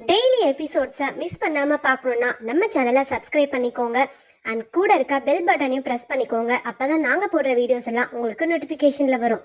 Daily எபிசோட்ஸை miss பண்ணாமல் பார்க்கணுன்னா நம்ம சேனலை சப்ஸ்கிரைப் பண்ணிக்கோங்க. அண்ட் கூட இருக்க பெல் பட்டனையும் ப்ரெஸ் பண்ணிக்கோங்க. அப்போ தான் நாங்கள் போடுற வீடியோஸ் எல்லாம் உங்களுக்கு நோட்டிஃபிகேஷனில் வரும்.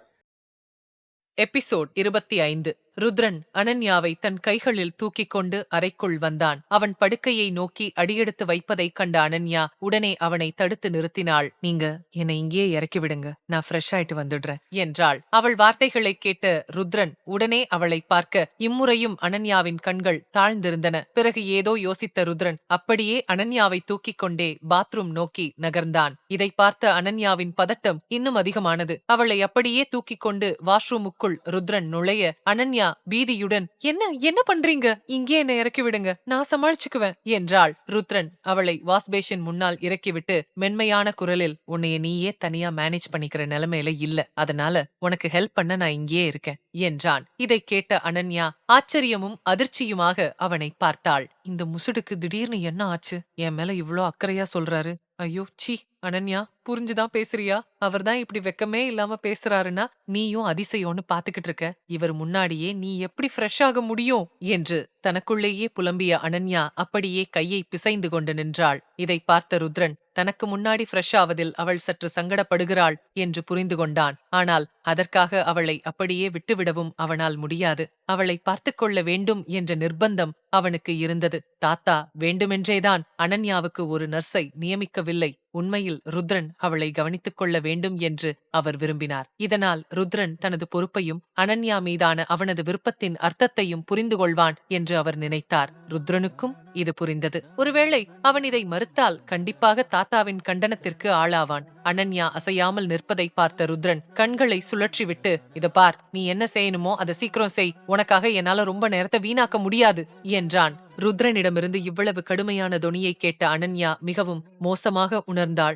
எபிசோட் இருபத்தி ஐந்து. ருத்ரன் அனன்யாவை தன் கைகளில் தூக்கிக் கொண்டு அறைக்குள் வந்தான். அவன் படுக்கையை நோக்கி அடியெடுத்து வைப்பதைக் கண்ட அனன்யா உடனே அவனை தடுத்து நிறுத்தினாள். நீங்க என்னை இங்கேயே இறக்கி விடுங்க. நான் ஃப்ரெஷ் ஆயிட்டு வந்துடுறேன் என்றாள். அவள் வார்த்தைகளை கேட்ட ருத்ரன் உடனே அவளை பார்க்க இம்முறையும் அனன்யாவின் கண்கள் தாழ்ந்திருந்தன. பிறகு ஏதோ யோசித்த ருத்ரன் அப்படியே அனன்யாவை தூக்கிக் கொண்டே பாத்ரூம் நோக்கி நகர்ந்தான். இதை பார்த்த அனன்யாவின் பதட்டம் இன்னும் அதிகமானது. அவளை அப்படியே தூக்கிக் கொண்டு வாஷ்ரூமுக்குள் ருத்ரன் நுழைய அனன்யா பீதியுடன் என்ன என்ன பண்றீங்க? இங்கே என்ன இறக்கி விடுங்க நான் சமாளிச்சுக்குவேன் என்றாள் ருத்ரன். அவளை வாஷ்பேஷன் முன்னால் இறக்கிவிட்டு மென்மையான குரலில் உன்னைய நீயே தனியா மேனேஜ் பண்ணிக்கிற நிலைமையில இல்ல அதனால உனக்கு ஹெல்ப் பண்ண நான் இங்கேயே இருக்கேன் என்றான். இதை கேட்ட அனன்யா ஆச்சரியமும் அதிர்ச்சியுமாக அவனை பார்த்தாள். இந்த முசுடுக்கு திடீர்னு என்ன ஆச்சு? என் மேல இவ்ளோ அக்கறையா சொல்றாரு. ஐயோ சீ அனன்யா புரிஞ்சுதான் பேசுறியா? அவர்தான் இப்படி வெக்கமே இல்லாம பேசுறாருன்னா நீயும் அதிசயம்னு பாத்துக்கிட்டு இருக்க. இவர் முன்னாடியே நீ எப்படி ஃப்ரெஷ் ஆக முடியும்? என்று தனக்குள்ளேயே புலம்பிய அனன்யா அப்படியே கையை பிசைந்து கொண்டு நின்றாள். இதை பார்த்த ருத்ரன் தனக்கு முன்னாடி ஃப்ரெஷ் ஆவதில் அவள் சற்று சங்கடப்படுகிறாள் என்று புரிந்து கொண்டான். ஆனால் அதற்காக அவளை அப்படியே விட்டுவிடவும் அவனால் முடியாது. அவளை பார்த்துக்கொள்ள வேண்டும் என்ற நிர்பந்தம் அவனுக்கு இருந்தது. தாத்தா வேண்டுமென்றேதான் அனன்யாவுக்கு ஒரு நர்ஸை நியமிக்கவில்லை. உண்மையில் ருத்ரன் அவளை கவனித்துக் கொள்ள வேண்டும் என்று அவர் விரும்பினார். இதனால் ருத்ரன் தனது பொறுப்பையும் அனன்யா மீதான அவனது விருப்பத்தின் அர்த்தத்தையும் புரிந்து கொள்வான் என்று அவர் நினைத்தார். ருத்ரனுக்கும் இது புரிந்தது. ஒருவேளை அவன் இதை மறுத்தால் கண்டிப்பாக தாத்தாவின் கண்டனத்திற்கு ஆளாவான். அனன்யா அசையாமல் நிற்பதை பார்த்த ருத்ரன் கண்களை சுழற்றிவிட்டு இத பார் நீ என்ன செய்யணுமோ அதை சீக்கிரம் செய். உனக்காக என்னால ரொம்ப நேரத்தை வீணாக்க முடியாது என்றான். ருத்ரனிடமிருந்து இவ்வளவு கடுமையான தொனியை கேட்ட அனன்யா மிகவும் மோசமாக உணர்ந்தாள்.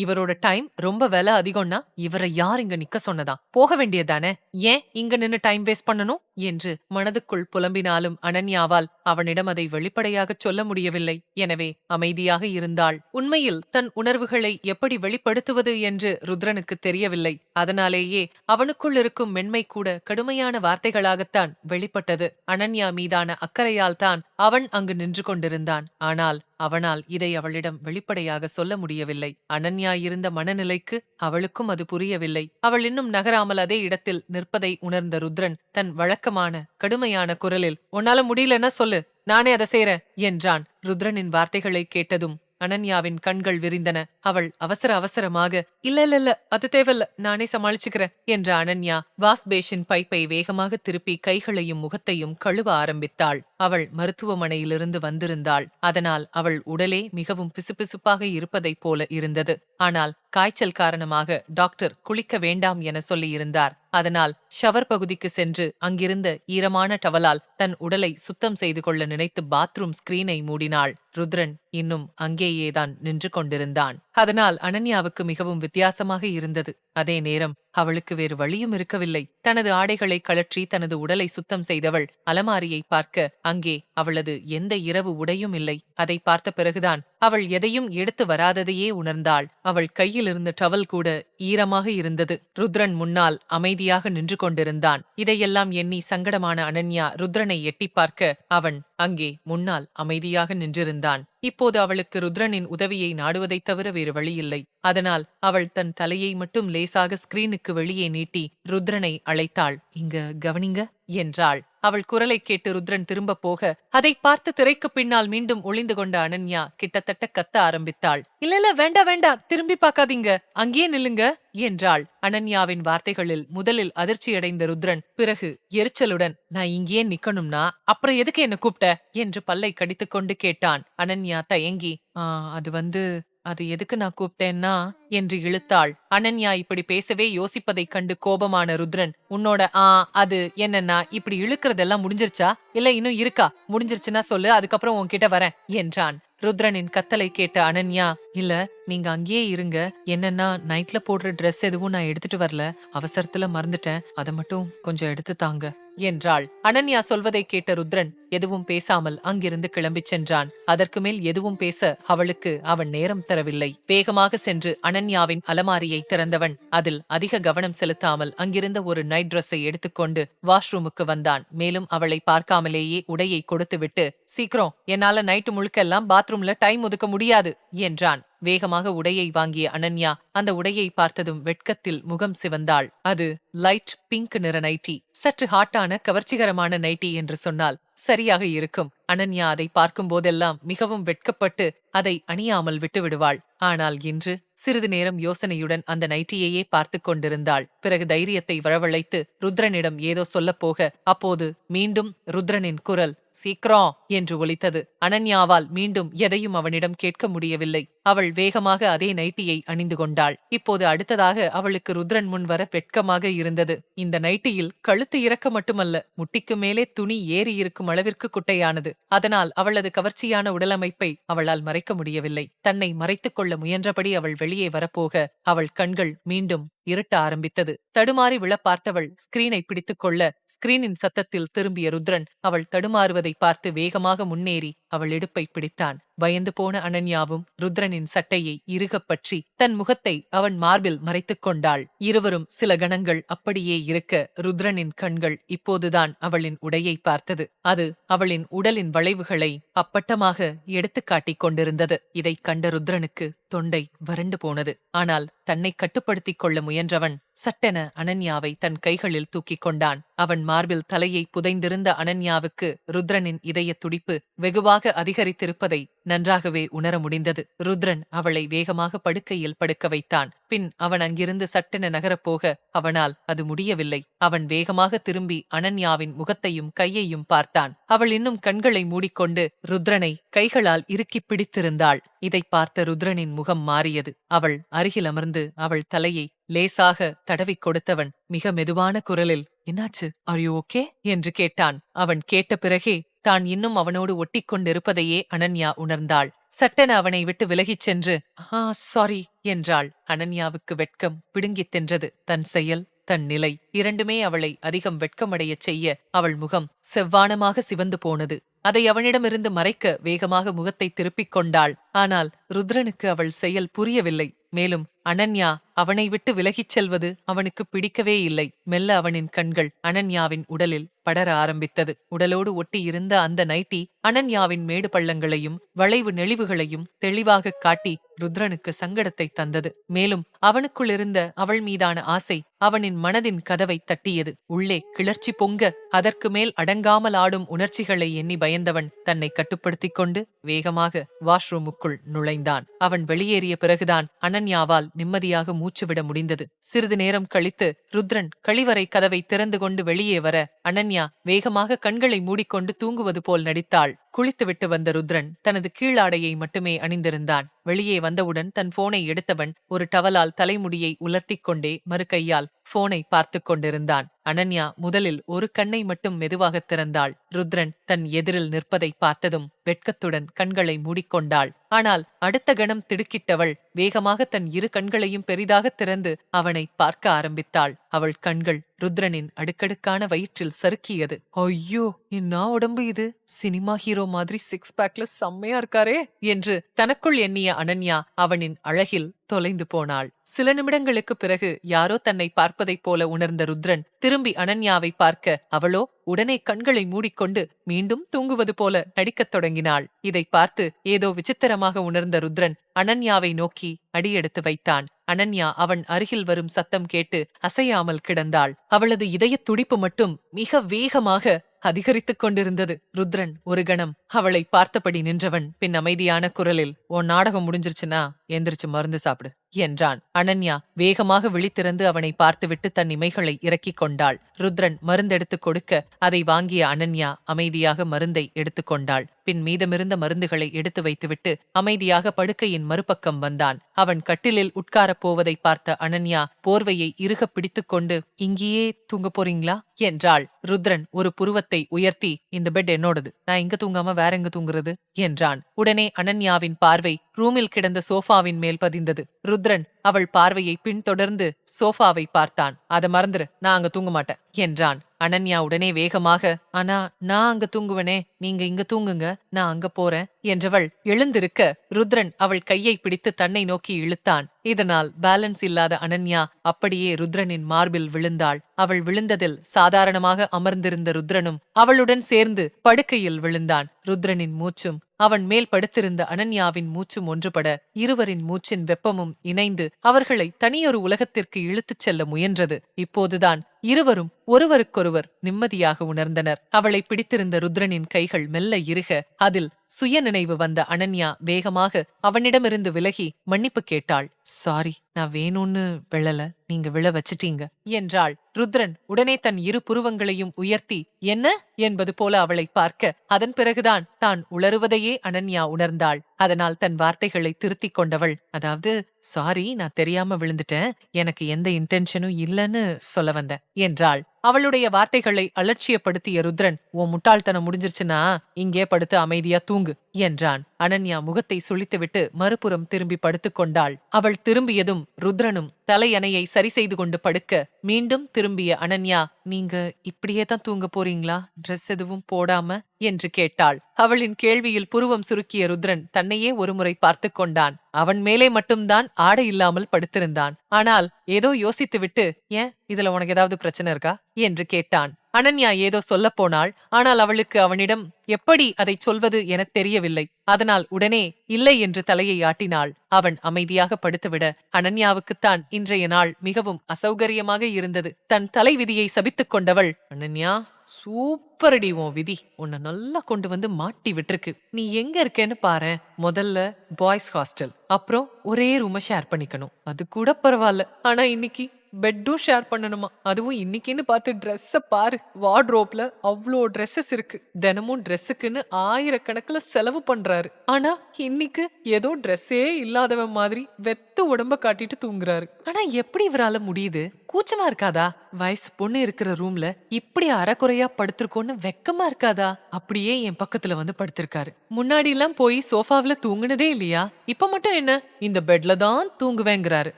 இவரோட டைம் ரொம்ப விலை அதிகம்னா இவரை யார் இங்க நிக்க சொன்னதா? போக வேண்டியதானே ஏன் இங்க நின்னு டைம் வேஸ்ட் பண்ணணும்? என்று மனதுக்குள் புலம்பினாலும் அனன்யாவால் அவனிடம் அதை வெளிப்படையாகச் சொல்ல முடியவில்லை. எனவே அமைதியாக இருந்தாள். உண்மையில் தன் உணர்வுகளை எப்படி வெளிப்படுத்துவது என்று ருத்ரனுக்கு தெரியவில்லை. அதனாலேயே அவனுக்குள் இருக்கும் மென்மை கூட கடுமையான வார்த்தைகளாகத்தான் வெளிப்பட்டது. அனன்யா மீதான அக்கறையால் தான் அவன் அங்கு நின்று கொண்டிருந்தான். ஆனால் அவனால் இதை அவளிடம் வெளிப்படையாக சொல்ல முடியவில்லை. அனன்யா இருந்த மனநிலைக்கு அவளுக்கும் அது புரியவில்லை. அவள் இன்னும் நகராமல் அதே இடத்தில் நிற்பதை உணர்ந்த ருத்ரன் தன் வழக்கமான கடுமையான குரலில் உன்னால முடியலன்னா சொல்லு. நானே அதை செய்றேன் என்றான். ருத்ரனின் வார்த்தைகளை கேட்டதும் அனன்யாவின் கண்கள் விரிந்தன. அவள் அவசர அவசரமாக. இல்ல இல்ல இல்ல அது தேவையில்ல. நானே சமாளிச்சுக்கிறேன் என்ற அனன்யா வாஸ்பேஷின் பைப்பை வேகமாக திருப்பி கைகளையும் முகத்தையும் கழுவ ஆரம்பித்தாள். அவள் மருத்துவமனையிலிருந்து வந்திருந்தாள். அதனால் அவள் உடலே மிகவும் பிசுபிசுப்பாக இருப்பதைப் போல இருந்தது. ஆனால் காய்ச்சல் காரணமாக டாக்டர் குளிக்க வேண்டாம் என சொல்லியிருந்தார். அதனால் ஷவர் பகுதிக்கு சென்று அங்கிருந்த ஈரமான டவலால் தன் உடலை சுத்தம் செய்து கொள்ள நினைத்து பாத்ரூம் ஸ்கிரீனை மூடினாள். ருத்ரன் இன்னும் அங்கேயேதான் நின்று கொண்டிருந்தான். அதனால் அனன்யாவுக்கு மிகவும் வித்தியாசமாக இருந்தது. அதே நேரம் அவளுக்கு வேறு வழியும் இருக்கவில்லை. தனது ஆடைகளை கழற்றி தனது உடலை சுத்தம் செய்தவள் அலமாரியை பார்க்க அங்கே அவளது எந்த இரவு உடையும் இல்லை. அதை பார்த்த பிறகுதான் அவள் எதையும் எடுத்து வராததையே உணர்ந்தாள். அவள் கையில் இருந்த டவல் கூட ஈரமாக இருந்தது. ருத்ரன் முன்னால் அமைதியாக நின்று கொண்டிருந்தான். இதையெல்லாம் எண்ணி சங்கடமான அனன்யா ருத்ரனை எட்டி பார்க்க அவன் அங்கே முன்னால் அமைதியாக நின்றிருந்தான். இப்போது அவளுக்கு ருத்ரனின் உதவியை நாடுவதைத் தவிர வேறு வழியில்லை. அதனால் அவள் தன் தலையை மட்டும் லேசாக ஸ்கிரீனுக்கு வெளியே நீட்டி ருத்ரனை அழைத்தாள். இங்க கவனிங்க. என்றாள். அவள் குரலை கேட்டு ருத்ரன் திரும்பப் போக அதை பார்த்து திரைக்கு பின்னால் மீண்டும் ஒளிந்து கொண்ட அனன்யா கிட்டத்தட்ட கத்த ஆரம்பித்தாள். இல்ல இல்ல வேண்டா வேண்டா திரும்பி பார்க்காதீங்க. அங்கேயே நில்லுங்க என்றாள். அனன்யாவின் வார்த்தைகளில் முதலில் அதிர்ச்சியடைந்த ருத்ரன் பிறகு எரிச்சலுடன் நான் இங்கேயே நிக்கணும்னா அப்புறம் எதுக்கு என்ன கூப்பிட்ட? என்று பல்லை கடித்துக்கொண்டு கேட்டான். அனன்யா தயங்கி "ஆ, அது வந்து அது எதுக்கு நான் கூப்பிட்டேன்னா என்று இழுத்தாள். அனன்யா இப்படி பேசவே யோசிப்பதைக் கண்டு கோபமான ருத்ரன் உன்னோட ஆ அது என்னன்னா இப்படி இழுக்கிறதெல்லாம் முடிஞ்சிருச்சா? இல்ல இன்னும் இருக்கா? முடிஞ்சிருச்சுன்னா சொல்லு அதுக்கப்புறம் உன்கிட்ட வரேன் என்றான். ருத்ரனின் கத்தலை கேட்ட அனன்யா இல்ல நீங்க அங்கேயே இருங்க. என்னன்னா நைட்ல போடுற ட்ரெஸ் எதுவும் நான் எடுத்துட்டு வரல. அவசரத்துல மறந்துட்டேன். அதை மட்டும் கொஞ்சம் எடுத்து தாங்க. என்றாள். அனன்யா சொல்வதை கேட்ட ருத்ரன் எதுவும் பேசாமல் அங்கிருந்து கிளம்பிச் சென்றான். அதற்கு மேல் எதுவும் பேச அவளுக்கு அவன் நேரம் தரவில்லை. வேகமாக சென்று அனன்யாவின் அலமாரியை திறந்தவன். அதில் அதிக கவனம் செலுத்தாமல் அங்கிருந்த ஒரு நைட் ட்ரெஸ்ஸை எடுத்துக்கொண்டு வாஷ்ரூமுக்கு வந்தான். மேலும் அவளை பார்க்காமலேயே உடையை கொடுத்துவிட்டு சீக்கிரம் என்னால நைட்டு முழுக்கெல்லாம் பாத்ரூம்ல டைம் ஒதுக்க முடியாது என்றான். வேகமாக உடையை வாங்கிய அனன்யா அந்த உடையை பார்த்ததும் வெட்கத்தில் முகம் சிவந்தாள். அது லைட் பிங்க் நிற நைட்டி. சற்று ஹாட்டான கவர்ச்சிகரமான நைட்டி என்று சொன்னால் சரியாக இருக்கும். அனன்யா அதை பார்க்கும் போதெல்லாம் மிகவும் வெட்கப்பட்டு அதை அணியாமல் விட்டுவிடுவாள். ஆனால் இன்று சிறிது நேரம் யோசனையுடன் அந்த நைட்டியையே பார்த்துக் கொண்டிருந்தாள். பிறகு தைரியத்தை வரவழைத்து ருத்ரனிடம் ஏதோ சொல்லப் போக அப்போது மீண்டும் ருத்ரனின் குரல் சீக்கிரம்! என்று ஒலித்தது. அனன்யாவால் மீண்டும் எதையும் அவனிடம் கேட்க முடியவில்லை. அவள் வேகமாக அதே நைட்டியை அணிந்து கொண்டாள். இப்போது அடுத்ததாக அவளுக்கு ருத்ரன் முன் வர வெட்கமாக இருந்தது. இந்த நைட்டியில் கழுத்து இறக்க மட்டுமல்ல முட்டிக்கு மேலே துணி ஏறி இருக்கும் அளவிற்கு குட்டையானது. அதனால் அவளது கவர்ச்சியான உடலமைப்பை அவளால் மறைக்க முடியவில்லை. தன்னை மறைத்துக் கொள்ள முயன்றபடி அவள் வெளியே வரப்போக அவள் கண்கள் மீண்டும் இருட்ட ஆரம்பித்தது. தடுமாறி விழ பார்த்தவள் ஸ்கிரீனை பிடித்துக் கொள்ள ஸ்கிரீனின் சத்தத்தில் திரும்பிய ருத்ரன் அவள் தடுமாறுவதை பார்த்து வேகமாக முன்னேறி அவள் இடுப்பை பிடித்தான். பயந்து போன அனன்யாவும் ருத்ரனின் சட்டையை இறுகப் பற்றி தன் முகத்தை அவன் மார்பில் மறைத்துக் கொண்டாள். இருவரும் சில கணங்கள் அப்படியே இருக்க ருத்ரனின் கண்கள் இப்போதுதான் அவளின் உடையை பார்த்தது. அது அவளின் உடலின் வளைவுகளை அப்பட்டமாக எடுத்துக் காட்டிக் கொண்டிருந்தது. இதைக் கண்ட ருத்ரனுக்கு தொண்டை வறண்டு போனது. ஆனால் தன்னை கட்டுப்படுத்திக் கொள்ள முயன்றவன் சட்டென அனன்யாவை தன் கைகளில் தூக்கிக் கொண்டான். அவன் மார்பில் தலையை புதைந்திருந்த அனன்யாவுக்கு ருத்ரனின் இதய துடிப்பு வெகுவாக அதிகரித்திருப்பதை நன்றாகவே உணர முடிந்தது. ருத்ரன் அவளை வேகமாக படுக்கையில் படுக்க வைத்தான். பின் அவன் அங்கிருந்து சட்டென நகரப்போக அவனால் அது முடியவில்லை. அவன் வேகமாக திரும்பி அனன்யாவின் முகத்தையும் கையையும் பார்த்தான். அவள் இன்னும் கண்களை மூடிக்கொண்டு ருத்ரனை கைகளால் இறுக்கிப் பிடித்திருந்தாள். இதைப் பார்த்த ருத்ரனின் முகம் மாறியது. அவள் அருகில் அமர்ந்து அவள் தலையை லேசாக தடவிக் கொடுத்தவன் மிக மெதுவான குரலில் என்னாச்சு? ஆர் யூ ஓகே என்று கேட்டான். அவன் கேட்ட பிறகே தான் இன்னும் அவனோடு ஒட்டிக்கொண்டிருப்பதையே அனன்யா உணர்ந்தாள். சட்டென அவனை விட்டு விலகிச் சென்று ஆ சாரி என்றாள். அனன்யாவுக்கு வெட்கம் பிடுங்கித் தின்றது. தன் செயல் தன் நிலை இரண்டுமே அவளை அதிகம் வெட்கமடையச் செய்ய அவள் முகம் செவ்வானமாக சிவந்து போனது. அதை அவனிடமிருந்து மறைக்க வேகமாக முகத்தை திருப்பிக் கொண்டாள். ஆனால் ருத்ரனுக்கு அவள் செயல் புரியவில்லை. மேலும் அனன்யா அவனை விட்டு விலகிச் செல்வது அவனுக்கு பிடிக்கவே இல்லை. மெல்ல அவனின் கண்கள் அனன்யாவின் உடலில் படர ஆரம்பித்தது. உடலோடு ஒட்டி இருந்த அந்த நைட்டி அனன்யாவின் மேடு பள்ளங்களையும் வளைவு நெளிவுகளையும் தெளிவாகக் காட்டி ருத்ரனுக்கு சங்கடத்தை தந்தது. மேலும் அவனுக்குள்ளிருந்த அவள் மீதான ஆசை அவனின் மனதின் கதவை தட்டியது. உள்ளே கிளர்ச்சி பொங்க அதற்கு மேல் அடங்காமல் ஆடும் உணர்ச்சிகளை எண்ணி பயந்தவன் தன்னை கட்டுப்படுத்திக் கொண்டு வேகமாக வாஷ்ரூமுக்குள் நுழைந்தான். அவன் வெளியேறிய பிறகுதான் அனன்யாவால் நிம்மதியாக மூச்சுவிட முடிந்தது. சிறிது நேரம் கழித்து ருத்ரன் கழிவறை கதவை திறந்து கொண்டு வெளியே வர அனன்யா வேகமாக கண்களை மூடிக்கொண்டு தூங்குவது போல் நடித்தாள். right. குளித்துவிட்டு வந்த ருத்ரன் தனது கீழாடையை மட்டுமே அணிந்திருந்தான். வெளியே வந்தவுடன் தன் போனை எடுத்தவன் ஒரு டவலால் தலைமுடியை உலர்த்திக் கொண்டே மறுகையால் போனை பார்த்துக் கொண்டிருந்தான். அனன்யா முதலில் ஒரு கண்ணை மட்டும் மெதுவாக திறந்தாள். ருத்ரன் தன் எதிரில் நிற்பதை பார்த்ததும் வெட்கத்துடன் கண்களை மூடிக்கொண்டாள். ஆனால் அடுத்த கணம் திடுக்கிட்டவள் வேகமாக தன் இரு கண்களையும் பெரிதாக திறந்து அவனை பார்க்க ஆரம்பித்தாள். அவள் கண்கள் ருத்ரனின் அடுக்கடுக்கான வயிற்றில் சறுக்கியது. ஐயோ என்ன உடம்பு இது? சினிமா ஹீரோ மாதிரி சிக்ஸ் பேக்ல செம்மையா இருக்காரே என்று தனக்குள் எண்ணிய அனன்யா அவனின் அழகில் தொலைந்து போனாள். சில நிமிடங்களுக்கு பிறகு யாரோ தன்னை பார்ப்பதைப் போல உணர்ந்த ருத்ரன் திரும்பி அனன்யாவை பார்க்க அவளோ உடனே கண்களை மூடிக்கொண்டு மீண்டும் தூங்குவது போல நடிக்கத் தொடங்கினாள். இதை பார்த்து ஏதோ விசித்திரமாக உணர்ந்த ருத்ரன் அனன்யாவை நோக்கி அடியெடுத்து வைத்தான். அனன்யா அவன் அருகில் வரும் சத்தம் கேட்டு அசையாமல் கிடந்தாள். அவளது இதய துடிப்பு மட்டும் மிக வேகமாக அதிகரித்துக் கொண்டிருந்தது. ருத்ரன் ஒரு கணம் அவளை பார்த்தபடி நின்றவன். பின் அமைதியான குரலில் உன் நாடகம் முடிஞ்சிருச்சுன்னா எந்திரிச்சு மருந்து சாப்பிடு. என்றான். அனன்யா வேகமாக விழித்திறந்து அவனை பார்த்துவிட்டு தன் இமைகளை இறக்கிக் கொண்டாள். ருத்ரன் மருந்தெடுத்துக் கொடுக்க அதை வாங்கிய அனன்யா அமைதியாக மருந்தை எடுத்துக்கொண்டாள் பின் மீதமிருந்த மருந்துகளை எடுத்து வைத்துவிட்டு அமைதியாக படுக்கையின் மறுபக்கம் வந்தான். அவன் கட்டிலில் உட்காரப் போவதை பார்த்த அனன்யா போர்வையை இறுகப் பிடித்துக்கொண்டு இங்கேயே தூங்க போறீங்களா? என்றாள். ருத்ரன் ஒரு புருவத்தை உயர்த்தி இந்த பெட் என்னோடது. நான் இங்க தூங்காம வேற எங்க தூங்குறது? என்றான். உடனே அனன்யாவின் பார்வை ரூமில் கிடந்த சோஃபாவின் மேல் பதிந்தது. ருத்ரன் ருத்ரன் அவள் பார்வையை பின்தொடர்ந்து சோஃபாவை பார்த்தான். அத மறந்துரு நான் அங்க தூங்க மாட்டேன் என்றான். அனன்யா உடனே வேகமாக ஆனா நான் அங்க தூங்குவனே நீங்க இங்க தூங்குங்க நான் அங்க போறேன் என்றவள் எழுந்திருக்க ருத்ரன் அவள் கையை பிடித்து தன்னை நோக்கி இழுத்தான். இதனால் பேலன்ஸ் இல்லாத அனன்யா அப்படியே ருத்ரனின் மார்பில் விழுந்தாள். அவள் விழுந்ததில் சாதாரணமாக அமர்ந்திருந்த ருத்ரனும் அவளுடன் சேர்ந்து படுக்கையில் விழுந்தான். ருத்ரனின் மூச்சும் அவன் மேல் படுத்திருந்த அனன்யாவின் மூச்சும் ஒன்றுபட இருவரின் மூச்சின் வெப்பமும் இணைந்து அவர்களை தனியொரு உலகத்திற்கு இழுத்துச் செல்ல முயன்றது. இப்போதுதான் இருவரும் ஒருவருக்கொருவர் நிம்மதியாக உணர்ந்தனர். அவளை பிடித்திருந்த ருத்ரனின் கைகள் மெல்ல இருக அதில் சுய நினைவு வந்த அனன்யா வேகமாக அவனிடமிருந்து விலகி மன்னிப்பு கேட்டாள். சாரி நான் வேணும்னு விழல நீங்க விழ வச்சிட்டீங்க என்றாள் ருத்ரன் உடனே தன் இரு புருவங்களையும் உயர்த்தி என்ன? என்பது போல அவளை பார்க்க அதன் பிறகுதான் தான் உளறுவதையே அனன்யா உணர்ந்தாள். அதனால் தன் வார்த்தைகளை திருத்திக் கொண்டவள் அதாவது சாரி நான் தெரியாம விழுந்துட்டேன் எனக்கு எந்த இன்டென்ஷனும் இல்லைன்னு சொல்ல வந்தேன் என்றாள். அவளுடைய வார்த்தைகளை அலட்சியப்படுத்திய ருத்ரன் உன் முட்டாள்தனம் முடிஞ்சிருச்சுன்னா இங்கே படுத்து அமைதியா தூங்கு என்றான். அனன்யா முகத்தை சுளித்துவிட்டு மறுபுறம் திரும்பி படுத்துக் கொண்டாள். அவள் திரும்பியதும் ருத்ரனும் தலையணையை சரி செய்து கொண்டு படுக்க மீண்டும் திரும்பிய அனன்யா நீங்க இப்படியே தான் தூங்க போறீங்களா? ட்ரெஸ் எதுவும் போடாம? என்று கேட்டாள். அவளின் கேள்வியில் புருவம் சுருக்கிய ருத்ரன் தன்னையே ஒருமுறை பார்த்துக் கொண்டான். அவன் மேலே மட்டும்தான் ஆடை இல்லாமல் படுத்திருந்தான். ஆனால் ஏதோ யோசித்துவிட்டு ஏன்? இதுல உனக்கு ஏதாவது பிரச்சனை இருக்கா? என்று கேட்டான். அனன்யா ஏதோ சொல்லப் போனாள் ஆனால் அவளுக்கு அவனிடம் எப்படி அதைச் சொல்வது எனத் தெரியவில்லை. அதனால் உடனே இல்லை என்று தலையை ஆட்டினாள். அவன் அமைதியாக படுத்துவிட அனன்யாவுக்குத்தான் இன்றைய நாள் மிகவும் அசௌகரியமாக இருந்தது. தன் தலைவிதியை சபித்துக் கொண்டவள் அனன்யா சூப்பரடி உன் விதி. உன்னை நல்லா கொண்டு வந்து மாட்டி விட்டுருக்கு. நீ எங்க இருக்கேன்னு பாரு முதல்ல பாய்ஸ் ஹாஸ்டல். அப்புறம் ஒரே ரூமை ஷேர் பண்ணிக்கணும். அது கூட பரவாயில்ல. ஆனா இன்னைக்கு பெட்டும் ஷேர் பண்ணணுமா? அதுவும் இன்னைக்குன்னு பார்த்து ட்ரெஸ்ஸை பாரு. வார்ட்ரோப்ல அவ்வளோ ட்ரெஸ்ஸஸ் இருக்கு. தினமும் ட்ரெஸ்ஸுக்குன்னு ஆயிரக்கணக்கில் செலவு பண்றாரு. ஆனா இன்னைக்கு ஏதோ ட்ரெஸ்ஸே இல்லாதவன் மாதிரி வெத்து உடம்ப காட்டிட்டு தூங்குறாரு. ஆனா எப்படி இவரால முடியுது? கூச்சமா இருக்காதா? வயசு பொண்ணு இருக்கிற ரூம்ல இப்படி அறக்குறையா படுத்திருக்கோன்னு வெக்கமா இருக்காதா? அப்படியே என் பக்கத்துல வந்து படுத்திருக்காரு. முன்னாடி எல்லாம் போய் சோஃபாவுல தூங்குனதே இல்லையா? இப்ப மட்டும் என்ன? இந்த பெட்ல தான் தூங்குவேங்கிறாரு.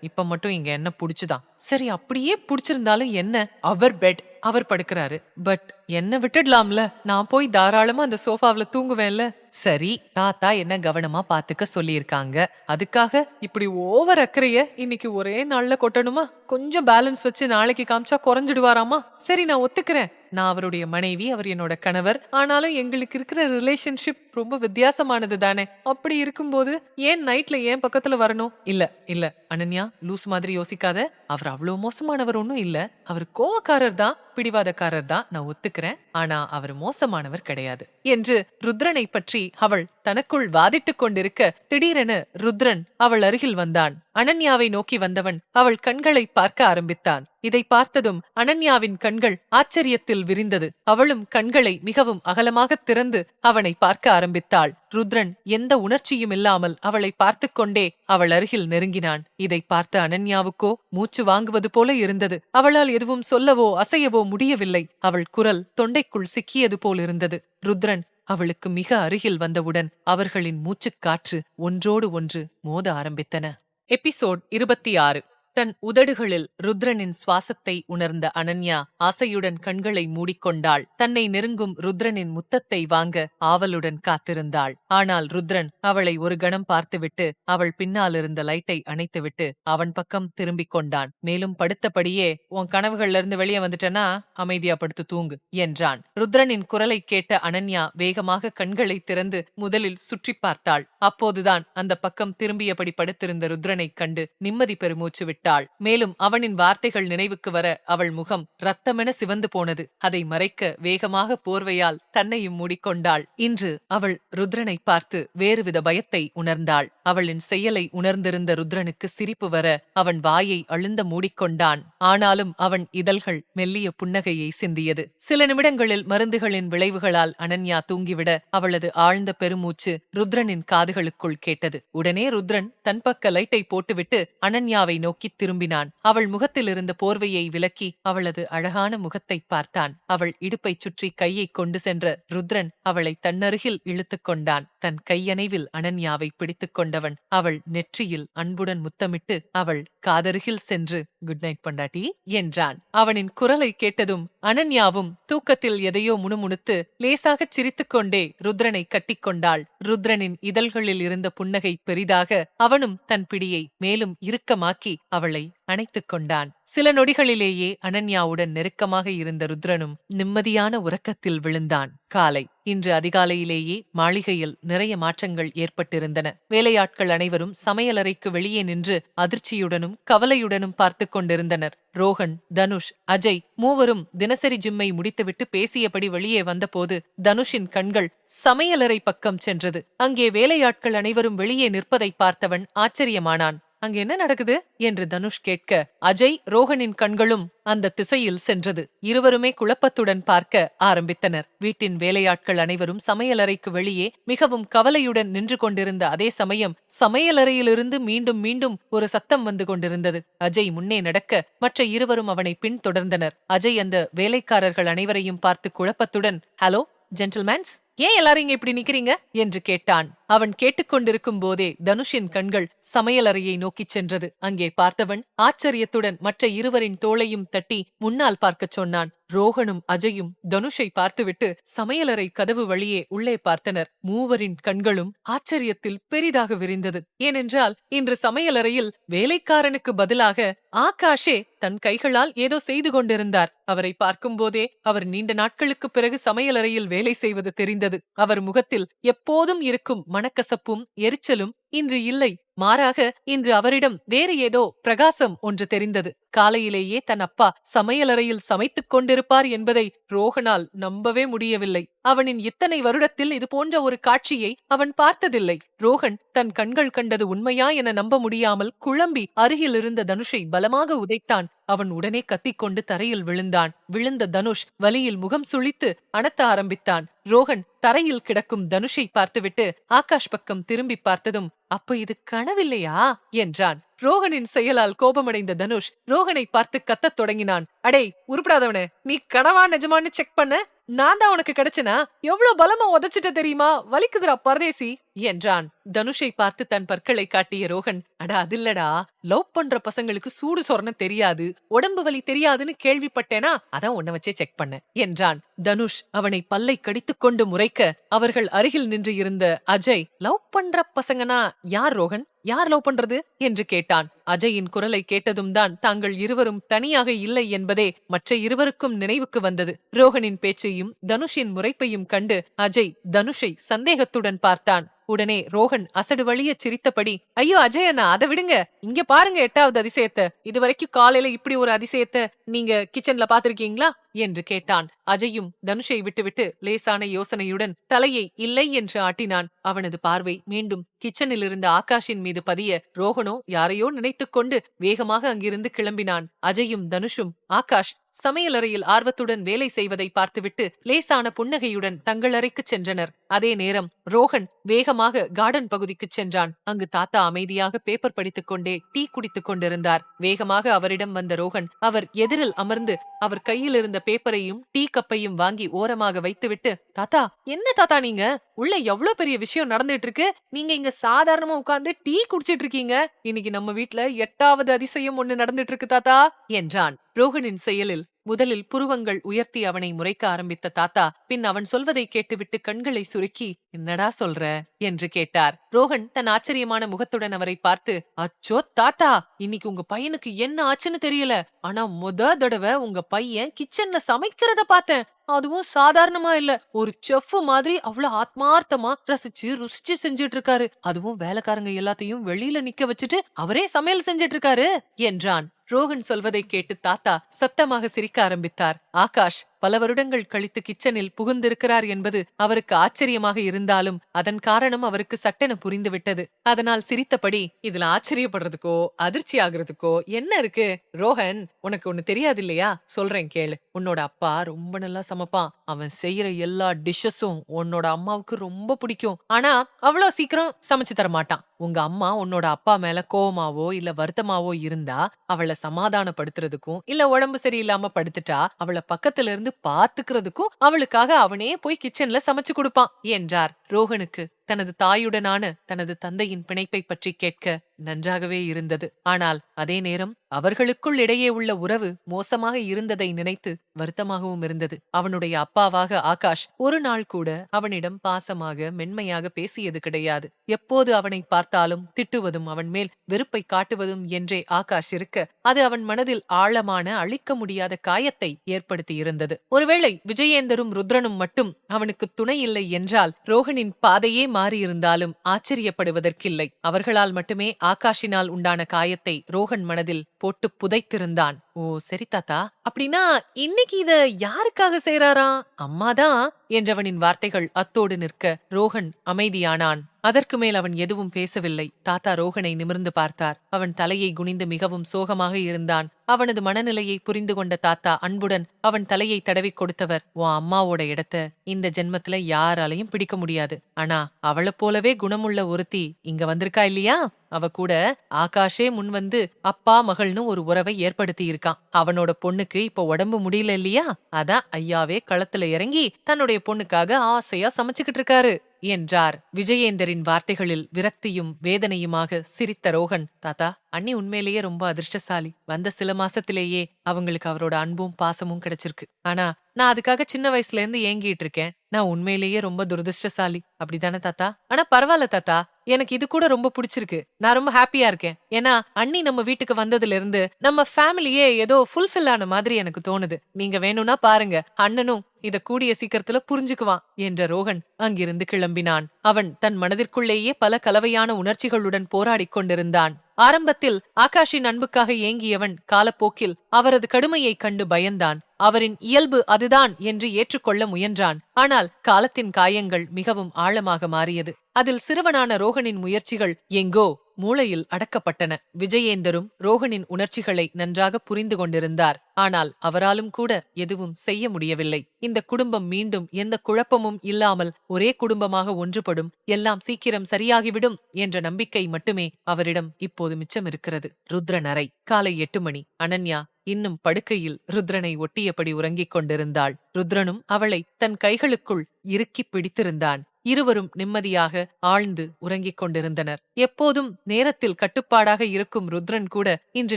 இப்ப மட்டும் இங்க என்ன புடிச்சுதான். சரி அப்படியே புடிச்சிருந்தாலும் என்ன? அவர் பெட் அவர் படுக்கிறாரு. பட் என்ன விட்டுடலாம்ல? நான் போய் தாராளமா அந்த சோஃபாவுல தூங்குவேன்ல? சரி தாத்தா என்ன கவனமா பாத்துக்க சொல்லியிருக்காங்க. அதுக்காக இப்படி ஓவர் அக்கறைய இன்னைக்கு ஒரே நாள்ல கொட்டணுமா? கொஞ்சம் பேலன்ஸ் வச்சு நாளைக்கு காமிச்சா குறைஞ்சிடுவாராமா? சரி நான் ஒத்துக்கிறேன். நான் அவருடைய மனைவி அவர் என்னோட கணவர். ஆனாலும் எங்களுக்கு இருக்கிற ரிலேஷன்ஷிப் ரொம்ப வித்தியாசமானது தானே? அப்படி இருக்கும்போது ஏன் நைட்ல ஏன் பக்கத்துல வரணும்? இல்ல இல்ல அனன்யா லூஸ் மாதிரி யோசிக்காத. அவர் அவ்வளவு மோசமானவர் ஒன்றும் இல்ல. அவர் கோவக்காரர் தான் பிடிவாதக்காரர் தான். நான் ஒத்துக்கிறேன். ஆனா அவர் மோசமானவர் கிடையாது. என்று ருத்ரனை பற்றி அவள் தனக்குள் வாதிட்டுக் கொண்டிருக்க திடீரென ருத்ரன் அவள் அருகில் வந்தான். அனன்யாவை நோக்கி வந்தவன் அவள் கண்களை பார்க்க ஆரம்பித்தான். இதை பார்த்ததும் அனன்யாவின் கண்கள் ஆச்சரியத்தில் விரிந்தது. அவளும் கண்களை மிகவும் அகலமாக திறந்து அவனை பார்க்க ஆரம்பித்தாள். ருத்ரன் எந்த உணர்ச்சியும் இல்லாமல் அவளை பார்த்துக் கொண்டே அவள் அருகில் நெருங்கினான். இதை பார்த்த அனன்யாவுக்கோ மூச்சு வாங்குவது போல இருந்தது. அவளால் எதுவும் சொல்லவோ அசையவோ முடியவில்லை. அவள் குரல் தொண்டைக்குள் சிக்கியது போல் இருந்தது. ருத்ரன் அவளுக்கு மிக அருகில் வந்தவுடன் அவர்களின் மூச்சுக்காற்று ஒன்றோடு ஒன்று மோத ஆரம்பித்தன. எபிசோட் இருபத்தி ஆறு. தன் உதடுகளில் ருத்ரனின் சுவாசத்தை உணர்ந்த அனன்யா ஆசையுடன் கண்களை மூடிக்கொண்டாள். தன்னை நெருங்கும் ருத்ரனின் முத்தத்தை வாங்க ஆவலுடன் காத்திருந்தாள். ஆனால் ருத்ரன் அவளை ஒரு கணம் பார்த்துவிட்டு அவள் பின்னால் இருந்த லைட்டை அணைத்துவிட்டு அவன் பக்கம் திரும்பிக் கொண்டான். மேலும் படுத்தபடியே உன் கனவுகள்ல இருந்து வெளியே வந்துட்டனா அமைதியா படுத்து தூங்கு என்றான். ருத்ரனின் குரலை கேட்ட அனன்யா வேகமாக கண்களை திறந்து முதலில் சுற்றி பார்த்தாள். அப்போதுதான் அந்த பக்கம் திரும்பியபடி படுத்திருந்த ருத்ரனைக் கண்டு நிம்மதி பெருமூச்சு விட்டாள். மேலும் அவனின் வார்த்தைகள் நினைவுக்கு வர அவள் முகம் ரத்தமென சிவந்து போனது. அதை மறைக்க வேகமாக போர்வையால் தன்னையும் மூடிக்கொண்டாள். இன்று அவள் ருத்ரனை பார்த்து வேறுவித பயத்தை உணர்ந்தாள். அவளின் செயலை உணர்ந்திருந்த ருத்ரனுக்கு சிரிப்பு வர அவன் வாயை அழுந்த மூடிக்கொண்டான். ஆனாலும் அவன் இதழ்கள் மெல்லிய புன்னகையை சிந்தியது. சில நிமிடங்களில் மருந்துகளின் விளைவுகளால் அனன்யா தூங்கிவிட அவளது ஆழ்ந்த பெருமூச்சு ருத்ரனின் காதுகளுக்குள் கேட்டது. உடனே ருத்ரன் தன் பக்க லைட்டை போட்டுவிட்டு அனன்யாவை நோக்கி நோக்கித் திரும்பினான். அவள் முகத்தில் இருந்த போர்வையை விலக்கி அவளது அழகான முகத்தைப் பார்த்தான். அவள் இடுப்பைச் சுற்றி கையைக் கொண்டு சென்ற ருத்ரன் அவளை தன்னருகில் இழுத்துக் கொண்டான். தன் கையணைவில் அனன்யாவை பிடித்துக் கொண்டவன் அவள் நெற்றியில் அன்புடன் முத்தமிட்டு அவள் காதருகில் சென்று குட் நைட் பண்டாட்டி என்றான். அவனின் குரலை கேட்டதும் அனன்யாவும் தூக்கத்தில் எதையோ முணுமுணுத்து லேசாகச் சிரித்துக்கொண்டே ருத்ரனை கட்டிக்கொண்டாள் ருத்ரனின் இதழ்களில் இருந்த புன்னகை பெரிதாக அவனும் தன் பிடியை மேலும் இறுக்கமாக்கி அவளை அணைத்துக் கொண்டான். சில நொடிகளிலேயே அனன்யாவுடன் நெருக்கமாக இருந்த ருத்ரனும் நிம்மதியான உறக்கத்தில் விழுந்தான். காலை இன்று அதிகாலையிலேயே மாளிகையில் நிறைய மாற்றங்கள் ஏற்பட்டிருந்தன. வேலையாட்கள் அனைவரும் சமையலறைக்கு வெளியே நின்று அதிர்ச்சியுடனும் கவலையுடனும் பார்த்துக் கொண்டிருந்தனர். ரோஹன் தனுஷ் அஜய் மூவரும் தினசரி ஜிம்மை முடித்துவிட்டு பேசியபடி வெளியே வந்தபோது தனுஷின் கண்கள் சமையலறை பக்கம் சென்றது. அங்கே வேலையாட்கள் அனைவரும் வெளியே நிற்பதைப் பார்த்தவன் ஆச்சரியமானான். அங்க என்ன நடக்குது? என்று தனுஷ் கேட்க அஜய் ரோஹனின் கண்களும் அந்த திசையில் சென்றது. இருவருமே குழப்பத்துடன் பார்க்க ஆரம்பித்தனர். வீட்டின் வேலையாட்கள் அனைவரும் சமையலறைக்கு வெளியே மிகவும் கவலையுடன் நின்று கொண்டிருந்த அதே சமயம் சமையலறையிலிருந்து மீண்டும் மீண்டும் ஒரு சத்தம் வந்து கொண்டிருந்தது. அஜய் முன்னே நடக்க மற்ற இருவரும் அவனை பின்தொடர்ந்தனர் அஜய் அந்த வேலைக்காரர்கள் அனைவரையும் பார்த்து குழப்பத்துடன் ஹலோ ஜென்டில்மேன்ஸ் ஏன் எல்லாரும் இங்க இப்படி நிக்கிறீங்க? என்று கேட்டான். அவன் கேட்டுக்கொண்டிருக்கும் போதே தனுஷின் கண்கள் சமையலறையை நோக்கிச் சென்றது. அங்கே பார்த்தவன் ஆச்சரியத்துடன் மற்ற இருவரின் தோளையும் தட்டி முன்னால் பார்க்கச் சொன்னான். ரோகனும் அஜயும் தனுஷை பார்த்துவிட்டு சமையலறை கதவு வழியே உள்ளே பார்த்தனர். மூவரின் கண்களும் ஆச்சரியத்தில் பெரிதாக விரிந்தது. ஏனென்றால் இன்று சமையலறையில் வேலைக்காரனுக்கு பதிலாக ஆகாஷே தன் கைகளால் ஏதோ செய்து கொண்டிருந்தார். அவரை பார்க்கும்போதே அவர் நீண்ட நாட்களுக்குப் பிறகு சமையலறையில் வேலை செய்வது தெரிந்தது. அவர் முகத்தில் எப்போதும் இருக்கும் மனக்கசப்பும் எரிச்சலும் இன்று இல்லை. மாறாக இன்று அவரிடம் வேறு ஏதோ பிரகாசம் ஒன்று தெரிந்தது. காலையிலேயே தன் அப்பா சமையலறையில் சமைத்துக் கொண்டிருப்பார் என்பதை ரோகனால் நம்பவே முடியவில்லை. அவனின் இத்தனை வருடத்தில் இது போன்ற ஒரு காட்சியை அவன் பார்த்ததில்லை. ரோகன் தன் கண்கள் கண்டது உண்மையா என நம்ப முடியாமல் குழம்பி அருகில் இருந்த தனுஷை பலமாக உதைத்தான். அவன் உடனே கத்திக்கொண்டு தரையில் விழுந்தான். விழுந்த தனுஷ் வலியில் முகம் சுழித்து அணத்த ஆரம்பித்தான். ரோகன் தரையில் கிடக்கும் தனுஷை பார்த்துவிட்டு ஆகாஷ் பக்கம் திரும்பி பார்த்ததும் அப்ப இது கனவில்லையா? என்றான். ரோகனின் செயலால் கோபமடைந்த தனுஷ் ரோகனை பார்த்து கத்தத் தொடங்கினான். அடே உருப்படாதவனே நீ கனவா நிஜமான்னு செக் பண்ண. நான் தான் உனக்கு கிடைச்சனா? எவ்வளவு பலமா உதச்சிட்ட தெரியுமா? வலிக்குதுடா பரதேசி என்றான். தனுஷை பார்த்து தன் பற்களை காட்டிய ரோகன் அட அதில்லடா லவ் பண்ற பசங்களுக்கு சூடு சொரண தெரியாது. உடம்பு வலி தெரியாதுன்னு கேள்விப்பட்டேனா? அதான் உன்னை வச்சே செக் பண்ண என்றான். தனுஷ் அவனை பல்லை கடித்துக் கொண்டு முறைக்க அவர்கள் அருகில் நின்று இருந்த அஜய் லவ் பண்ற பசங்கனா யார் ரோகன் யார் லவ் பண்றது? என்று கேட்டான். அஜயின் குரலை கேட்டதும் தான் தாங்கள் இருவரும் தனியாக இல்லை என்பதே மற்ற இருவருக்கும் நினைவுக்கு வந்தது. ரோகனின் பேச்சையும் தனுஷின் முறைப்பையும் கண்டு அஜய் தனுஷை சந்தேகத்துடன் பார்த்தான். உடனே ரோகன் அசடு வழிய சிரித்தபடி ஐயோ அஜய் அண்ணா அதை விடுங்க. இங்க பாருங்க எட்டாவது அதிசயத்தை. இதுவரைக்கும் காலையில இப்படி ஒரு அதிசயத்தை நீங்க கிச்சன்ல பாத்திருக்கீங்களா என்று கேட்டான். அஜயும் தனுஷை விட்டுவிட்டு லேசான யோசனையுடன் தலையை இல்லை என்று ஆட்டினான். அவனது பார்வை மீண்டும் கிச்சனில் இருந்த ஆகாஷின் மீது பதிய ரோகனோ யாரையோ நினைத்துக்கொண்டு வேகமாக அங்கிருந்து கிளம்பினான். அஜயும் தனுஷும் ஆகாஷ் சமையலறையில் ஆர்வத்துடன் வேலை செய்வதை பார்த்துவிட்டு லேசான புன்னகையுடன் தங்கள் அறைக்குச் சென்றனர். அதே நேரம் ரோஹன் வேகமாக கார்டன் பகுதிக்குச் சென்றான். அங்கு தாத்தா அமைதியாக பேப்பர் படித்துக் கொண்டே டீ குடித்துக் கொண்டிருந்தார். வேகமாக அவரிடம் வந்த ரோஹன் அவர் எதிரில் அமர்ந்து அவர் கையில் இருந்த பேப்பரையும் டீ கப்பையும் வாங்கி ஓரமாக வைத்துவிட்டு தாத்தா என்ன தாத்தா நீங்க? உள்ள எவ்வளவு பெரிய விஷயம் நடந்துட்டு இருக்கு நீங்க இங்க சாதாரணமா உட்கார்ந்து டீ குடிச்சிட்டு இருக்கீங்க இன்னைக்கு நம்ம வீட்ல எட்டாவது அதிசயம் ஒண்ணு நடந்துட்டு இருக்கு தாத்தா என்றான். ரோஹனின் செயலில் முதலில் புருவங்கள் உயர்த்தி அவனை முறைக்க ஆரம்பித்த தாத்தா பின் அவன் சொல்வதை கேட்டுவிட்டு கண்களை சுருக்கி என்னடா சொல்ற? என்று கேட்டார். ரோஹன் தன் ஆச்சரியமான முகத்துடன் அவரை பார்த்து அச்சோ தாத்தா இன்னைக்கு உங்க பையனுக்கு என்ன ஆச்சுன்னு தெரியல. ஆனா முத தடவை உங்க பையன் கிச்சன்ல சமைக்கிறத பார்த்தேன். அதுவும் சாதாரணமா இல்ல. ஒரு செஃப் மாதிரி அவ்வளவு ஆத்மார்த்தமா ரசிச்சு ருசிச்சு செஞ்சுட்டு இருக்காரு அதுவும் வேலைக்காரங்க எல்லாத்தையும் வெளியில நிக்க வச்சுட்டு அவரே சமையல் செஞ்சுட்டு இருக்காரு என்றான். ரோகன் சொல்வதை கேட்டு தாத்தா சத்தமாக சிரிக்க ஆரம்பித்தார். ஆகாஷ் பல வருடங்கள் கழித்து கிச்சனில் புகுந்திருக்கிறார் என்பது அவருக்கு ஆச்சரியமாக இருந்தாலும் அதன் காரணம் அவருக்கு சட்டென புரிந்துவிட்டது. அதனால் சிரித்தபடி இதுல ஆச்சரியப்படுறதுக்கோ அதிர்ச்சி ஆகுறதுக்கோ என்ன இருக்கு? ரோஹன் உனக்கு ஒண்ணு தெரியாது இல்லையா சொல்றேன் கேளு. உன்னோட அப்பா ரொம்ப நல்லா சமைப்பான். அவன் செய்யற எல்லா டிஷ்ஷஸும் உன்னோட அம்மாவுக்கு ரொம்ப பிடிக்கும். ஆனா அவ்வளோ சீக்கிரம் சமைச்சு தர மாட்டான் உங்க அம்மா உன்னோட அப்பா மேல கோவமாவோ இல்ல வருத்தமாவோ இருந்தா அவள சமாதானப்படுத்துறதுக்கும் இல்ல உடம்பு சரியில்லாம படுத்துட்டா அவள பக்கத்துல இருந்து பாத்துக்கிறதுக்கும் அவளுக்காக அவனே போய் கிச்சன்ல சமைச்சு கொடுப்பான் என்றார் ரோஹனுக்கு. தனது தாயுடனான தனது தந்தையின் பிணைப்பை பற்றி கேட்க நன்றாகவே இருந்தது. ஆனால் அதே நேரம் அவர்களுக்குள் இடையே உள்ள உறவு மோசமாக இருந்ததை நினைத்து வருத்தமாகவும் இருந்தது. அவனுடைய அப்பாவாக ஆகாஷ் ஒரு நாள் கூட அவனிடம் பாசமாக மென்மையாக பேசியது கிடையாது. எப்போது அவனை பார்த்தாலும் திட்டுவதும் அவன் மேல் வெறுப்பை காட்டுவதும் என்றே ஆகாஷ் இருக்க அது அவன் மனதில் ஆழமான அழிக்க முடியாத காயத்தை ஏற்படுத்தி இருந்தது ஒருவேளை விஜயேந்தரும் ருத்ரனும் மட்டும் அவனுக்கு துணை இல்லை என்றால் ரோஹனின் பாதையே மாறியிருந்தாலும் ஆச்சரியப்படுவதற்கில்லை. அவர்களால் மட்டுமே ஆகாஷினால் உண்டான காயத்தை ரோஹன் மனதில் போட்டு புதைத்திருந்தான். ஓ சரி தாத்தா. அப்படின்னா இன்னைக்கு இத யாருக்காக செய்றாராம்? அம்மாதான் என்றவனின் வார்த்தைகள் அத்தோடு நிற்க ரோஹன் அமைதியானான். அதற்கு மேல் அவன் எதுவும் பேசவில்லை. தாத்தா ரோகனை நிமிர்ந்து பார்த்தார். அவன் தலையை குனிந்து மிகவும் சோகமாக இருந்தான். அவனது மனநிலையை புரிந்து கொண்ட தாத்தா அன்புடன் அவன் தலையை தடவிக் கொடுத்தவர் உன் அம்மாவோட இடத்த இந்த ஜென்மத்துல யாராலையும் பிடிக்க முடியாது. ஆனா அவளை போலவே குணமுள்ள ஒருத்தி இங்க வந்திருக்கா இல்லையா? அவ கூட ஆகாஷே முன் வந்து அப்பா மகள்னு ஒரு உறவை ஏற்படுத்தி இருக்கான். அவனோட பொண்ணுக்கு இப்ப உடம்பு முடியல இல்லையா? அதான் ஐயாவே களத்துல இறங்கி தன்னுடைய பொண்ணுக்காக ஆசையா சமைச்சுக்கிட்டு இருக்காரு என்றார். விஜயேந்தரின் வார்த்தைகளில் விரக்தியும் வேதனையுமாக சிரித்த ரோகன் தாத்தா அண்ணி உண்மையிலேயே ரொம்ப அதிர்ஷ்டசாலி. வந்த சில மாசத்திலேயே அவங்களுக்கு அவரோட அன்பும் பாசமும் கிடைச்சிருக்கு. ஆனா நான் அதுக்காக சின்ன வயசுல இருந்து ஏங்கிட்டு இருக்கேன். நான் உண்மையிலேயே ரொம்ப துரதிருஷ்டசாலி. அப்படிதானே தாத்தா? ஆனா பரவாயில்ல தாத்தா. எனக்கு இது கூட ரொம்ப பிடிச்சிருக்கு. நான் ரொம்ப ஹாப்பியா இருக்கேன். ஏன்னா அண்ணி நம்ம வீட்டுக்கு வந்ததுல இருந்து நம்ம ஃபேமிலியே ஏதோ ஃபுல்ஃபில் ஆன மாதிரி எனக்கு தோணுது. நீங்க வேணும்னா பாருங்க. அண்ணனும் இத கூடிய சீக்கிரத்துல புரிஞ்சுக்குவான் என்ற ரோகன் அங்கிருந்து கிளம்பினான். அவன் தன் மனதிற்குள்ளேயே பல கலவையான உணர்ச்சிகளுடன் போராடிக் கொண்டிருந்தான். ஆரம்பத்தில் ஆகாஷின் அன்புக்காக ஏங்கியவன் காலப்போக்கில் அவரது கடுமையைக் கண்டு பயந்தான். அவரின் இயல்பு அதுதான் என்று ஏற்றுக்கொள்ள முயன்றான். ஆனால் காலத்தின் காயங்கள் மிகவும் ஆழமாக மாறியது. அதில் சிறுவனான ரோகனின் முயற்சிகள் எங்கோ மூளையில் அடக்கப்பட்டன. விஜயேந்தரும் ரோகனின் உணர்ச்சிகளை நன்றாக புரிந்து கொண்டிருந்தார். ஆனால் அவராலும் கூட எதுவும் செய்ய முடியவில்லை. இந்த குடும்பம் மீண்டும் எந்த குழப்பமும் இல்லாமல் ஒரே குடும்பமாக ஒன்றுபடும். எல்லாம் சீக்கிரம் சரியாகிவிடும் என்ற நம்பிக்கை மட்டுமே அவரிடம் இப்போது மிச்சம் இருக்கிறது ருத்ரன் அறை காலை எட்டு மணி. அனன்யா இன்னும் படுக்கையில் ருத்ரனை ஒட்டியபடி உறங்கிக் கொண்டிருந்தாள். ருத்ரனும் அவளை தன் கைகளுக்குள் இறுக்கிப் பிடித்திருந்தான். இருவரும் நிம்மதியாக ஆழ்ந்து உறங்கிக் கொண்டிருந்தனர். எப்போதும் நேரத்தில் கட்டுப்பாடாக இருக்கும் ருத்ரன் கூட இன்று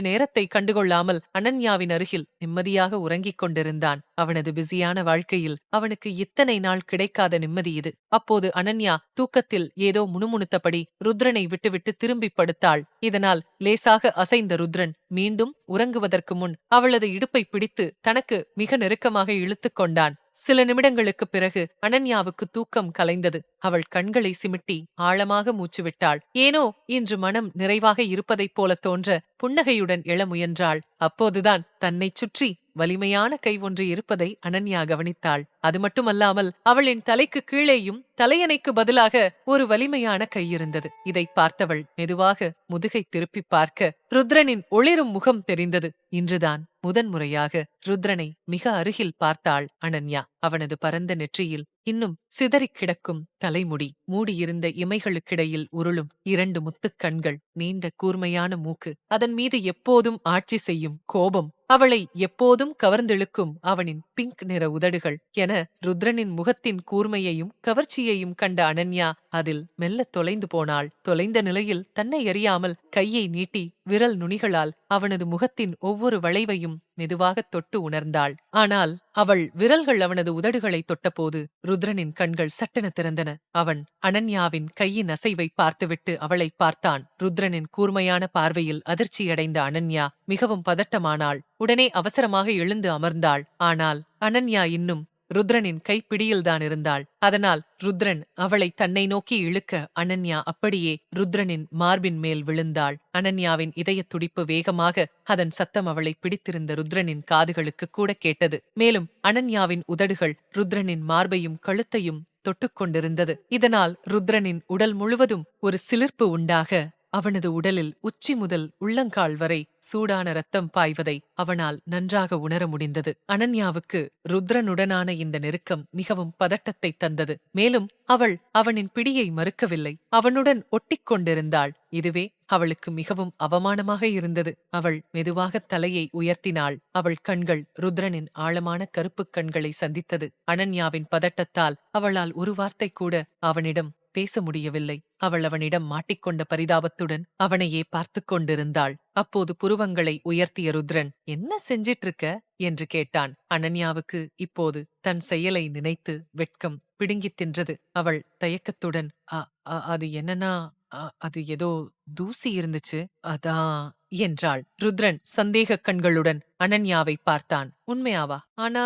நேரத்தை கண்டுகொள்ளாமல் அனன்யாவின் அருகில் நிம்மதியாக உறங்கிக் கொண்டிருந்தான். அவனது பிஸியான வாழ்க்கையில் அவனுக்கு இத்தனை நாள் கிடைக்காத நிம்மதி இது. அப்போது அனன்யா தூக்கத்தில் ஏதோ முணுமுணுத்தபடி ருத்ரனை விட்டுவிட்டு திரும்பி படுத்தாள். இதனால் லேசாக அசைந்த ருத்ரன் மீண்டும் உறங்குவதற்கு முன் அவளது இடுப்பை பிடித்து தனக்கு மிக நெருக்கமாக இழுத்துக் கொண்டான். சில நிமிடங்களுக்குப் பிறகு அனன்யாவுக்கு தூக்கம் கலைந்தது. அவள் கண்களை சிமிட்டி ஆழமாக மூச்சுவிட்டாள். ஏனோ இன்று மனம் நிறைவாக இருப்பதைப் போல தோன்ற புன்னகையுடன் எழ முயன்றாள். அப்போதுதான் தன்னைச் சுற்றி வலிமையான கை ஒன்று இருப்பதை அனன்யா கவனித்தாள். அது மட்டுமல்லாமல் அவளின் தலைக்கு கீழேயும் தலையணைக்கு பதிலாக ஒரு வலிமையான கை இருந்தது. இதை பார்த்தவள் மெதுவாக முதுகை திருப்பிப் பார்க்க ருத்ரனின் ஒளிரும் முகம் தெரிந்தது. இன்றுதான் முதன்முறையாக ருத்ரனை மிக அருகில் பார்த்தாள் அனன்யா. அவனது பரந்த நெற்றியில் இன்னும் சிதறிக் கிடக்கும் தலைமுடி மூடியிருந்த இமைகளுக்கிடையில் உருளும் இரண்டு முத்துக் கண்கள் நீண்ட கூர்மையான மூக்கு அதன் மீது எப்போதும் ஆட்சி செய்யும் கோபம் அவளை எப்போதும் கவர்ந்திழுக்கும் அவனின் பிங்க் நிற உதடுகள் என ருத்ரனின் முகத்தின் கூர்மையையும் கவர்ச்சி கவர்ச்சியையும் கண்ட அனன்யா அதில் மெல்ல தொலைந்து போனாள். தொலைந்த நிலையில் தன்னை அறியாமல் கையை நீட்டி விரல் நுனிகளால் அவனது முகத்தின் ஒவ்வொரு வளைவையும் மெதுவாகத் தொட்டு உணர்ந்தாள். ஆனால் அவள் விரல்கள் அவனது உதடுகளை தொட்டபோது ருத்ரனின் கண்கள் சட்டென திறந்தன. அவன் அனன்யாவின் கையின் அசைவை பார்த்துவிட்டு அவளை பார்த்தான். ருத்ரனின் கூர்மையான பார்வையில் அதிர்ச்சியடைந்த அனன்யா மிகவும் பதட்டமானாள். உடனே அவசரமாக எழுந்து அமர்ந்தாள். ஆனால் அனன்யா இன்னும் ருத்ரனின் கைப்பிடியில்தான் இருந்தாள். அதனால் ருத்ரன் அவளை தன்னை நோக்கி இழுக்க அனன்யா அப்படியே ருத்ரனின் மார்பின் மேல் விழுந்தாள். அனன்யாவின் இதயத் துடிப்பு வேகமாக அதன் சத்தம் அவளை பிடித்திருந்த ருத்ரனின் காதுகளுக்கு கூட கேட்டது. மேலும் அனன்யாவின் உதடுகள் ருத்ரனின் மார்பையும் கழுத்தையும் தொட்டுக்கொண்டிருந்தது. இதனால் ருத்ரனின் உடல் முழுவதும் ஒரு சிலிர்ப்பு உண்டாக அவனது உடலில் உச்சி முதல் உள்ளங்கால் வரை சூடான ரத்தம் பாய்வதை அவனால் நன்றாக உணர முடிந்தது. அனன்யாவுக்கு ருத்ரனுடனான இந்த நெருக்கம் மிகவும் பதட்டத்தை தந்தது. மேலும் அவள் அவனின் பிடியை மறுக்கவில்லை. அவனுடன் ஒட்டிக் கொண்டிருந்தாள். இதுவே அவளுக்கு மிகவும் அவமானமாக இருந்தது. அவள் மெதுவாக தலையை உயர்த்தினாள். அவள் கண்கள் ருத்ரனின் ஆழமான கருப்புக் கண்களை சந்தித்தது. அனன்யாவின் பதட்டத்தால் அவளால் ஒரு வார்த்தை கூட அவனிடம் பேச முடியவில்லை. அவள் அவனிடம் மாட்டிக்கொண்ட பரிதாபத்துடன் அவனையே பார்த்துக் கொண்டிருந்தாள். அப்போது புருவங்களை உயர்த்திய ருத்ரன் என்ன செஞ்சிட்டு இருக்க என்று கேட்டான். அனன்யாவுக்கு இப்போது தன் செயலை நினைத்து வெட்கம் பிடுங்கித் தின்றது. அவள் தயக்கத்துடன் "அ, அ, அது என்னன்னா அ, அது ஏதோ தூசி இருந்துச்சு அதான் என்றாள். ருத்ரன் சந்தேக கண்களுடன் அனன்யாவை பார்த்தான். உண்மையாவா? ஆனா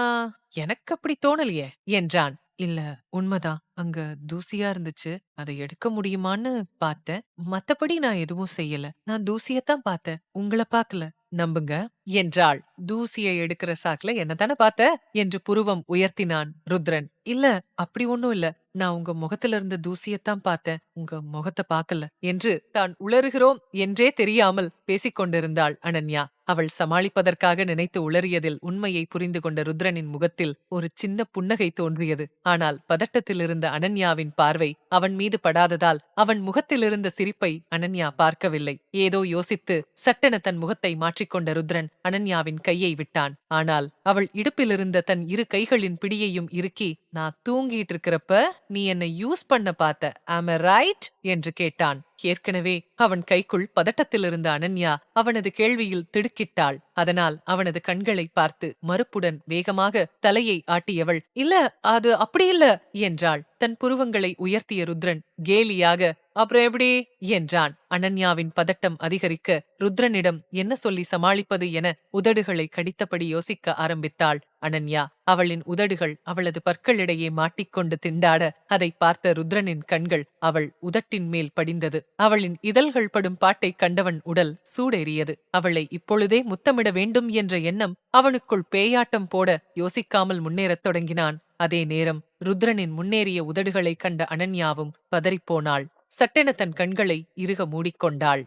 எனக்கு அப்படி தோணலையே என்றான். இல்ல. உண்மைதான். அங்க தூசியா இருந்துச்சு. அதை எடுக்க முடியுமான்னு பார்த்தேன். மத்தபடி நான் எதுவும் செய்யல. நான் தூசியத்தான் பார்த்தேன். உங்கள பார்க்கல. நம்புங்க. என்றாள். தூசியை எடுக்கிற சாக்குல என்னதானே பார்த்த? என்று புருவம் உயர்த்தினான் ருத்ரன். இல்ல அப்படி ஒண்ணும் இல்ல. நான் உங்க முகத்துல இருந்த தூசியத்தான் பார்த்தேன். உங்க முகத்தை பார்க்கல. என்று தான் உளறுகிறோம் என்றே தெரியாமல் பேசிக் கொண்டிருந்தாள் அனன்யா. அவள் சமாளிப்பதற்காக நினைத்து உளறியதில் உண்மையை புரிந்து கொண்ட ருத்ரனின் முகத்தில் ஒரு சின்ன புன்னகை தோன்றியது. ஆனால் பதட்டத்திலிருந்த அனன்யாவின் பார்வை அவன் மீது படாததால் அவன் முகத்திலிருந்த சிரிப்பை அனன்யா பார்க்கவில்லை. ஏதோ யோசித்து சட்டென தன் முகத்தை மாற்றிக்கொண்ட ருத்ரன் அனன்யாவின் கையை விட்டான். ஆனால் அவள் இடுப்பிலிருந்த தன் இரு கைகளின் பிடியையும் இறுக்கி நான் தூங்கிட்டு இருக்கிறப்ப நீ என்னை யூஸ் பண்ண பார்த்த ஆம ரைட் என்று கேட்டான். ஏற்கனவே அவன் கைக்குள் பதட்டத்திலிருந்த அனன்யா அவனது கேள்வியில் திடுக்கிட்டாள். அதனால் அவனது கண்களை பார்த்து மறுப்புடன் வேகமாக தலையை ஆட்டியவள் இல்ல அது அப்படி இல்ல என்றாள். தன் புருவங்களை உயர்த்திய ருத்ரன் கேலியாக அப்புறம் எப்படி? என்றான். அனன்யாவின் பதட்டம் அதிகரிக்க ருத்ரனிடம் என்ன சொல்லி சமாளிப்பது என உதடுகளை கடித்தபடி யோசிக்க ஆரம்பித்தாள். அனன்யா அவளின் உதடுகள் அவளது பற்களிடையே மாட்டிக்கொண்டு திண்டாட அதை பார்த்த ருத்ரனின் கண்கள் அவள் உதட்டின் மேல் படிந்தது. அவளின் இதழ்கள் படும் பாட்டை கண்டவன் உடல் சூடேறியது. அவளை இப்பொழுதே முத்தமிட வேண்டும் என்ற எண்ணம் அவனுக்குள் பேயாட்டம் போட யோசிக்காமல் முன்னேறத் தொடங்கினான். அதே நேரம் ருத்ரனின் முன்னேறிய உதடுகளை கண்ட அனன்யாவும் பதறிப்போனாள். சட்டென தன் கண்களை இறுக மூடிக்கொண்டாள்.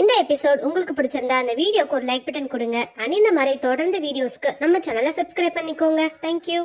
இந்த எபிசோட் உங்களுக்கு பிடிச்சிருந்தா அந்த வீடியோக்கு ஒரு லைக் பட்டன் கொடுங்க. அண்ட் இந்த மாதிரி தொடர்ந்து வீடியோஸ்க்கு நம்ம சேனலை சப்ஸ்கிரைப் பண்ணிக்கோங்க. தேங்க்யூ